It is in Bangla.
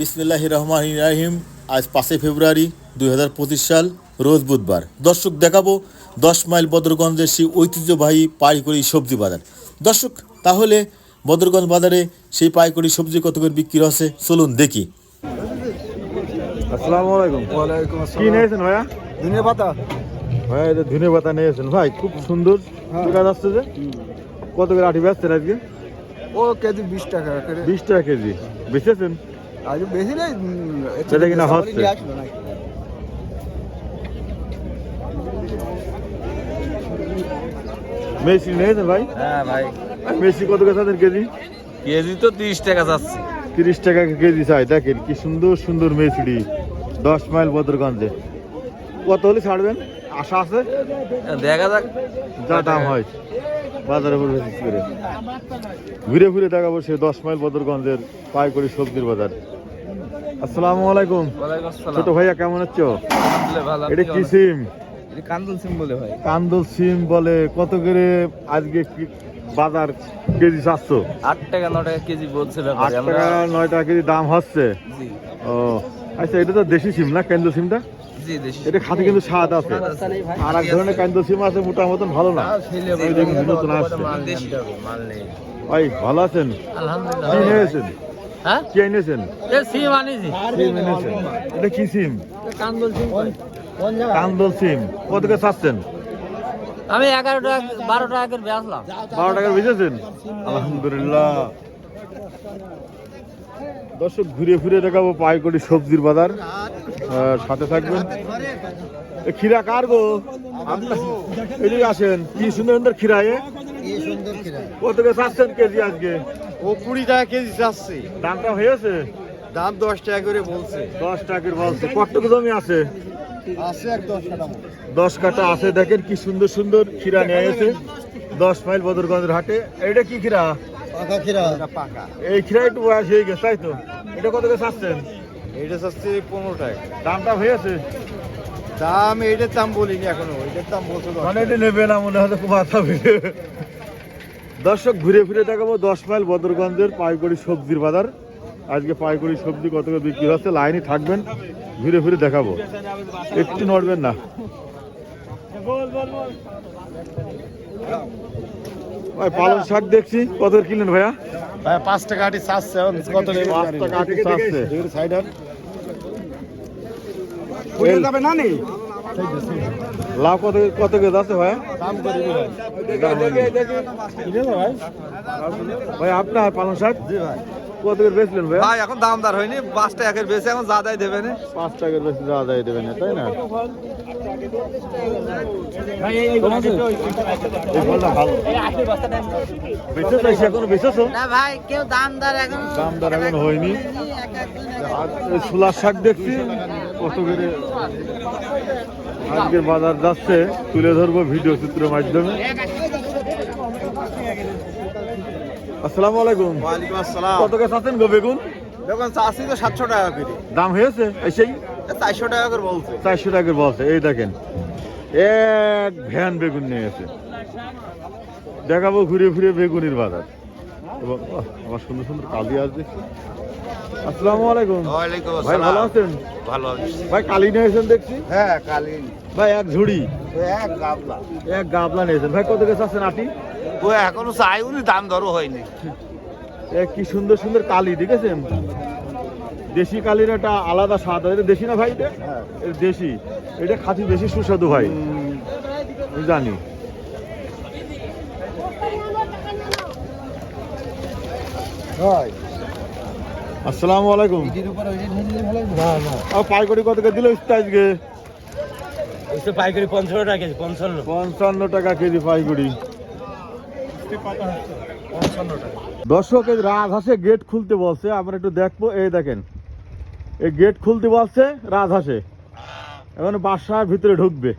বিসমিল্লাহ রহমান রাহিম। আজ পাঁচই ফেব্রুয়ারি দুই হাজার পঁচিশ সাল রোজ বুধবার। দর্শক দেখাবো দশ মাইল বদরগঞ্জের সেই ঐতিহ্যবাহী পাইকারি সবজি বাজার। দর্শক তাহলে বদরগঞ্জ বাজারে সেই পাইকারি সবজি কত করে বিক্রি হচ্ছে? চলুন দেখি। আসসালামু আলাইকুম। ওয়ালাইকুম কি নিয়েছেন ভাইয়া? ধনে পাতা। ভাইয়া এটা ধনে পাতা নিয়েছেন। ভাই খুব সুন্দর। হ্যাঁ। দেখা যাচ্ছে যে। কত করে আটি বেচছেন আজকে? ও কেজি বিশ টাকা বিশ টাকা কেজি। বেচেছেন? আজ বেশি নেই সেটা কিনা হচ্ছে। মেসি নিয়েছেন ভাই? হ্যাঁ ভাই। মেসি কত চাচ্ছেন কেজি? কেজি তো তিরিশ টাকা যাচ্ছে তিরিশ টাকা কেজি চাই দেখেন কি সুন্দর সুন্দর মেসিডি দশ মাইল বদরগঞ্জে। কত হলে ছাড়বেন? আশা আছে? দেখা যাক। যা দাম হয়। বাজারে বেশি করে ঘুরে ঘুরে দেখাবো সে দশ মাইল বদরগঞ্জের পাইকারি সবজির বাজার। আসসালামু আলাইকুম। ছোট ভাইয়া কেমন আছো? এটা কি সিম? কান্দুল সিম বলে ভাই। কান্দল সিম বলে কত করে আজকে বাজার কেজি চারশো আট টাকা ন টাকা কেজি বলছে আট টাকা নয় টাকা কেজি দাম হচ্ছে? ও আচ্ছা এটা তো দেশি সিম না কেন্দ্র সিমটা? এটা খাতে কিন্তু স্বাদ আছে। আর এক ধরনের কেন্দ্র সিম আছে মোটা মতন ভালো না। এই নতুন আসছে। ভাই ভালো আছেন? কি নিয়েছেন হ্যাঁ? কি এনেছেন? সিম আনিছি। সিম এনেছেন। এটা কি সিম? কান্দুল সিম কান্দল সিম। কত করে চাচ্ছেন? আমি এগারো টাকা বারো টাকা করে বেচলাম। বারো টাকা বেচেছেন? আলহামদুলিল্লাহ। দর্শক ঘুরে ফিরে দেখাবো পাইকড়ি সবজির বাজার। সাথে থাকবেন। খিরা কার গো? এদিকে আসেন কি সুন্দর সুন্দর খিরা এ। কত করে চাচ্ছেন কেজি আজকে? ও কুড়ি টাকা কেজি যাচ্ছে দামটা হয়েছে? দাম দশ টাকা করে বলছে। দশ টাকার বলছে। কতটুকু জমি আছে? টাকা দশ কাটা আছে। দেখেন কি সুন্দর সুন্দর খিরা নিয়ে এসে দশ মাইল বদরগঞ্জের হাটে। এটা কি খিরা পাকা খিরা পাকা। এই খিরা একটু বয়স হয়ে গেছে তাই তো? এটা কত করে চাচ্ছেন? এটা যাচ্ছে পনেরো টাকা। দামটা হয়েছে দাম এটার দাম বলিনি এখনও এটার দাম বলছে মানে এটা নেবে না মনে হলে খুব মাথা ভিড়ে দর্শক ঘুরে ফিরে দেখাবো দশ মাইল বদরগঞ্জের পাইকড়ি সবজির বাজার। আজকে পাইকড়ি সবজি কত করে বিক্রি হচ্ছে লাইনে থাকবেন ঘুরে ফিরে দেখাবো। একটু নড়বেন না। ভাই পালং শাক দেখছি। কত কিনলেন ভাইয়া? ভাই পাঁচ টাকা আটি চাচ্ছে এখন। কত নেবে? পাঁচ টাকা আটি চাচ্ছে। সাইডার যাবে না নেই লাভ কত কত করে আছে ভাইয়া? দাম করি ভাই। ভাই ভাই আপনার পালং শাক? জি ভাই। কত করে বেচলেন ভাইয়া? ভাই এখন দাম দার হয়নি পাঁচ টাকার বেশি এখন যা দেয় দেবে না। পাঁচ টাকার বেশি যায় দেবেন না, তাই না? এই ফলটা ভালো। বেচে চাইছি এখনও বেচেছো? না ভাই কেউ দাম এখন দাম এখন হয়নি। ছোলার শাক দেখছি কত করে? আজকের বাজার যাচ্ছে তুলে ধরবো ভিডিও চিত্রের মাধ্যমে। আসসালামু আলাইকুম। ওয়ালাইকুম আসসালাম। কত করে আছেন গো বেগুন? দেখুন চাষি তো সাতশো টাকা করে দাম হয়েছে? এসেই চারশো টাকা করে বলছে। চারশো টাকা করে বলছে। এই দেখেন এক ভ্যান বেগুন নিয়ে এসে দেখাবো ঘুরে ঘুরে বেগুনের বাজার। এবং আমার সুন্দর সুন্দর কালি আস দেখছি আসসালামু আলাইকুম। ওয়ালাইকুম ভাই ভালো আছেন? ভালো ভাই কালি নিয়েছেন দেখছি? হ্যাঁ কালি। ভাই এক ঝুড়ি। এক গাবলা। এক গাবলা নিয়েছেন ভাই কত গেছে আছেন আটি? ও এখনও চাই উনি দাম দরও হয়নি। কি সুন্দর সুন্দর কালি দেখেছেন? দেশি কালির একটা আলাদা স্বাদ হয়। এটা দেশি না ভাই এটা? হ্যাঁ। দেশি। এটা খাঁটি বেশি সুস্বাদু ভাই জানি। হয়। আসসালামু আলাইকুম। পাইকারি কত করে দিল আজকে? পাইকারি পঞ্চান্ন টাকা কেজি পঞ্চান্ন। পঞ্চান্ন টাকা কেজি পাইকারি। দর্শক এই রাজহাঁসে গেট খুলতে বলছে আমরা একটু দেখব। এই দেখেন এই গেট খুলতে বলছে রাজহাঁসে। এখন বাসার ভিতরে ঢুকবে।